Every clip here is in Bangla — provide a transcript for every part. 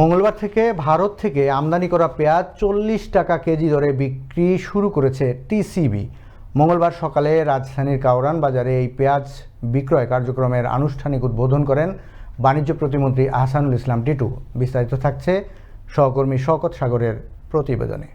মঙ্গলবার থেকে ভারত থেকে আমদানি করা পেঁয়াজ চল্লিশ টাকা কেজি দরে বিক্রি শুরু করেছে টিসিবি। মঙ্গলবার সকালে রাজধানীর কাউরান বাজারে এই পেঁয়াজ বিক্রয় কার্যক্রমের আনুষ্ঠানিক উদ্বোধন করেন বাণিজ্য প্রতিমন্ত্রী আহসানুল ইসলাম টিটু। বিস্তারিত থাকছে সহকর্মী শকত সাগরের প্রতিবেদনে।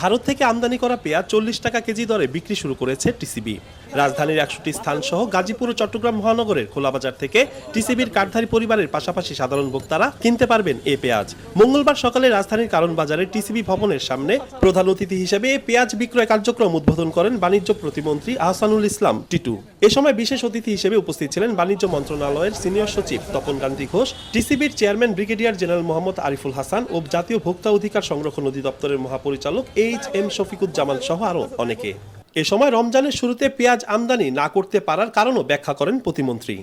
ভারত থেকে আমদানি করা পেঁয়াজ চল্লিশ টাকা কেজি দরে বিক্রি শুরু করেছে টিসিবি। রাজধানীর একশোটি স্থান সহ গাজীপুর ও চট্টগ্রাম মহানগরের খোলা বাজার থেকে টিসিবির কার্ডধারী পরিবারের পাশাপাশি সাধারণ ভোক্তারা কিনতে পারবেন এ পেঁয়াজ। মঙ্গলবার সকালে রাজধানীর কারণ বাজারে টিসিবি ভবনের সামনে প্রধান অতিথি হিসেবে এ পেঁয়াজ বিক্রয় কার্যক্রম উদ্বোধন করেন বাণিজ্য প্রতিমন্ত্রী আহসানুল ইসলাম টিটু। এ সময় বিশেষ অতিথি হিসেবে উপস্থিত ছিলেন বাণিজ্য মন্ত্রণালয়ের সিনিয়র সচিব Tapan Gandhi Ghosh, টিসিবির chairman brigadier general Mohammad Ariful Hasan ও জাতীয় ভোক্তা অধিকার সংরক্ষণ অধিদপ্তরের মহাপরিচালক এইচ এম শফিকুজ্জামান সহ আরও অনেকে। এ সময় রমজানের শুরুতে পেঁয়াজ আমদানি না করতে পারার কারণও ব্যাখ্যা করেন প্রতিমন্ত্রী।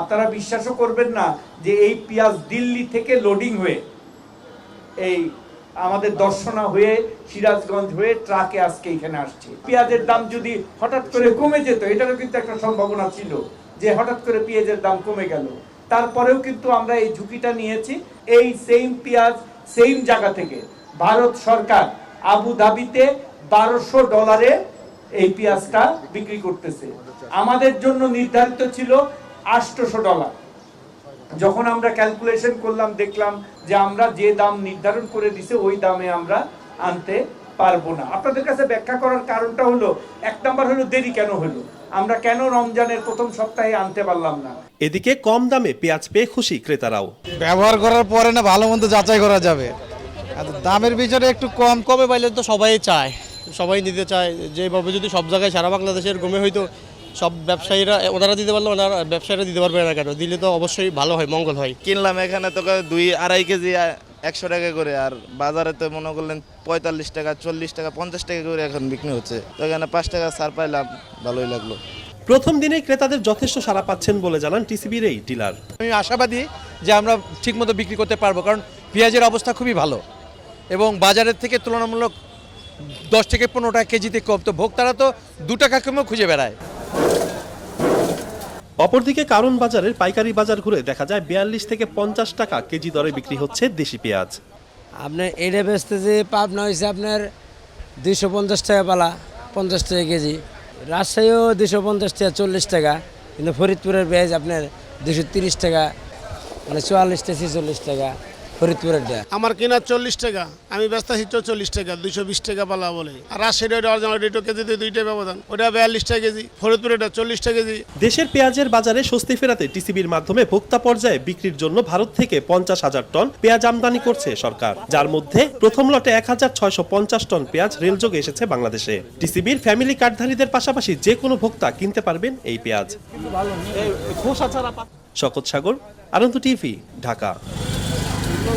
আপনারা বিশ্বাসও করবেন না যে এই পেঁয়াজ দিল্লি থেকে লোডিং হয়ে, এই আমাদের দর্শনা হয়ে, সিরাজগঞ্জ হয়ে ট্রাকে আজকে এখানে আসছে। পেঁয়াজের দাম যদি হঠাৎ করে কমে যেত, এটারও কিন্তু একটা সম্ভাবনা ছিল যে হঠাৎ করে পেঁয়াজের দাম কমে গেল। তারপরেও কিন্তু আমরা এই ঝুঁকিটা নিয়েছি, এই সেম পেঁয়াজ সেম জায়গা থেকে। ভারত সরকার আবু ধাবিতে বারোশো ডলারে এই পেঁয়াজটা বিক্রি করতেছে। আমাদের জন্য নির্ধারিত ছিল আটশোশো ডলার। যখন আমরা ক্যালকুলেশন করলাম দেখলাম যে আমরা যে দাম নির্ধারণ করে দিছে ওই দামে আমরা আনতে পারব না। আপনাদের কাছে ব্যাখ্যা করার কারণটা হলো এক নাম্বার হলো দেরি কেন হলো? আমরা কেন রমজানের প্রথম সপ্তাহে আনতে পারলাম না? এদিকে কম দামে পেঁয়াজ পেয়ে খুশি ক্রেতারাও। ব্যবহার করার পরে না ভালো মন্দ যাচাই করা যাবে। দামের বিচারে একটু কম কমে পাইলে তো সবাই চায়। সবাই নিতে চায়। যেভাবে যদি সব জায়গায় সারা বাংলাদেশের গমে হয়তো সব ব্যবসায়ীরা ওনারা দিতে পারলে ওনারা ব্যবসায়ীরা দিতে পারবে না কেন? দিলে তো অবশ্যই ভালো হয় মঙ্গল হয়। কিনলাম এখানে তো দুই আড়াই কেজি একশো টাকা করে আর বাজারে তো মনে করলেন পঁয়তাল্লিশ টাকা চল্লিশ টাকা পঞ্চাশ টাকা করে এখন বিক্রি হচ্ছে। তো এখানে পাঁচ টাকা ছাড় পাইলাম ভালোই লাগল। প্রথম দিনেই ক্রেতাদের যথেষ্ট সাড়া পাচ্ছেন বলে জানান টিসিবির এই ডিলার। আমি আশাবাদী যে আমরা ঠিকমতো বিক্রি করতে পারব কারণ পেঁয়াজের অবস্থা খুবই ভালো। এবং বাজারের থেকে তুলনামূলক দশ থেকে পনেরো টাকা কেজিতে কম তো ভোক্তারা তো দু টাকা কমেও খুঁজে বেড়ায়। অপরদিকে কারণ বাজারের পাইকারি বাজার ঘুরে দেখা যায় বিয়াল্লিশ থেকে পঞ্চাশ টাকা কেজি দরে বিক্রি হচ্ছে দেশি পেঁয়াজ। আপনার এটা বেচতে যে পাবনা হয়েছে আপনার দুইশো পঞ্চাশ টাকা পালা পঞ্চাশ টাকা কেজি। রাজশাহীও দুশো পঞ্চাশ টাকা চল্লিশ টাকা। কিন্তু ফরিদপুরের পেঁয়াজ আপনার দুশো তিরিশ টাকা মানে চুয়াল্লিশ টাকা ছেচল্লিশ টাকা। ফরিদপুরের আমার কেনা চল্লিশ টাকা আমি ব্যস্ত আছি চল্লিশ টাকা দুইশো বিশ টাকা পালা বলে। আর অরিজিনাল দুটো কেজিতে দুইটা ব্যবধান। ওটা বিয়াল্লিশ টাকা কেজি ফরিদপুর এটা চল্লিশ টাকা কেজি। দেশের পেঁয়াজের বাজারে স্বস্তি ফেরাতে টিসিবির মাধ্যমে ভোক্তা পর্যায়ে বিক্রির জন্য ভারত থেকে পঞ্চাশ হাজার টন পেঁয়াজ আমদানি করছে সরকার যার মধ্যে প্রথম লটে এক হাজার ছয়শো পঞ্চাশ টন পেঁয়াজ রেলযোগে এসেছে বাংলাদেশে। টিসিবির ফ্যামিলি কার্ডধারীদের পাশাপাশি যে কোনো ভোক্তা কিনতে পারবেন এই পেঁয়াজ। শকত সাগর আনন্দ টিভি ঢাকা।